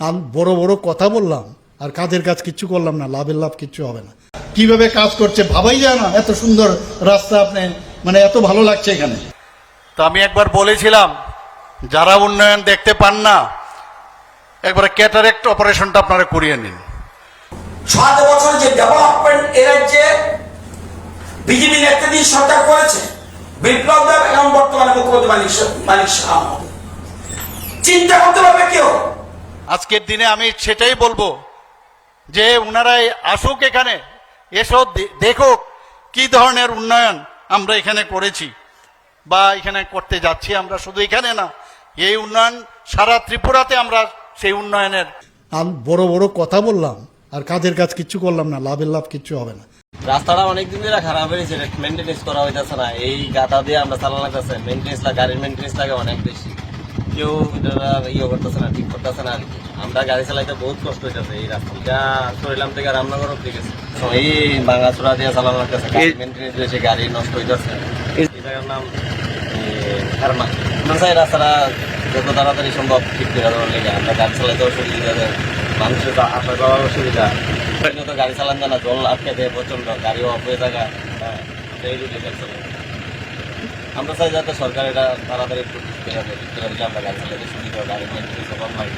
আমি বড় বড় কথা বললাম আর কাজের কাজ কিচ্ছু করলাম না লাভের লাভ কিচ্ছু হবে না। কীভাবে কাজ করছে ভাবাই যায় না এত সুন্দর রাস্তা আপনি মানে এত ভালো লাগছে এখানে। তো আমি একবার বলেছিলাম যারা উন্নয়ন দেখতে পান না একবারে ক্যাটারেক্ট অপারেশনটা আপনারা করিয়ে নিন। সাত বছর যে ডেভেলপমেন্ট এ রাজ্যে বিজেপি নেতৃত্ব সরকার করেছে বিপ্লব দেব এবং বর্তমানে মুখ্যমন্ত্রী মালিক মালিক শাহ। চিন্তা করতে পারবে কেউ। আজকের দিনে আমি সেটাই বলব যে উনারাই আসুক এখানে এসো দেখুক কি ধরনের উন্নয়ন আমরা এখানে করেছি বা এখানে করতে যাচ্ছি আমরা শুধু এখানে না এই উন্নয়ন সারা ত্রিপুরাতে আমরা সেই উন্নয়নের আমি বড় বড় কথা বললাম আর কাজের কাজ কিচ্ছু করলাম না লাভের লাভ কিচ্ছু হবে না। রাস্তাটা অনেকদিন ধরে খারাপ হয়েছে মেনটেনেন্স করা হইতেছে না এই গাদা দিয়ে আমরা চালানো লাগতেছে মেনটেনেন্স লাগে গাড়ির মেনটেনেন্স লাগে অনেক বেশি। কেউ এটা ইয়ে করতেছে না ঠিক করতেছে না আর কি। আমরা গাড়ি চালাইতে বহুত কষ্ট হইতেছে এই রাস্তাটা শরীরাম থেকে রামনগর অব্দি গেছে। তো এই ভাঙাচোরা দিয়ে চালানো লাগতেছে মেনটেনেন্স গাড়ি নষ্ট হইতেছে। এই জায়গার নাম ফার্মা আমরা চাই রাস্তাটা যত তাড়াতাড়ি সম্ভব ঠিক করে দেওয়ার লেগে। আমরা গাড়ি চালাইতে অসুবিধা মানুষের তো আসা যাওয়ার অসুবিধা তো গাড়ি চালান যায় না জল আটকে দেয় প্রচণ্ড গাড়ি অফ হয়ে থাকা হ্যাঁ এই রুটে চলে আমরা চাই যাতে সরকার এটা তাড়াতাড়ি একটু আমরা গাড়ি চালাতে সুবিধা গাড়ি কম হয়।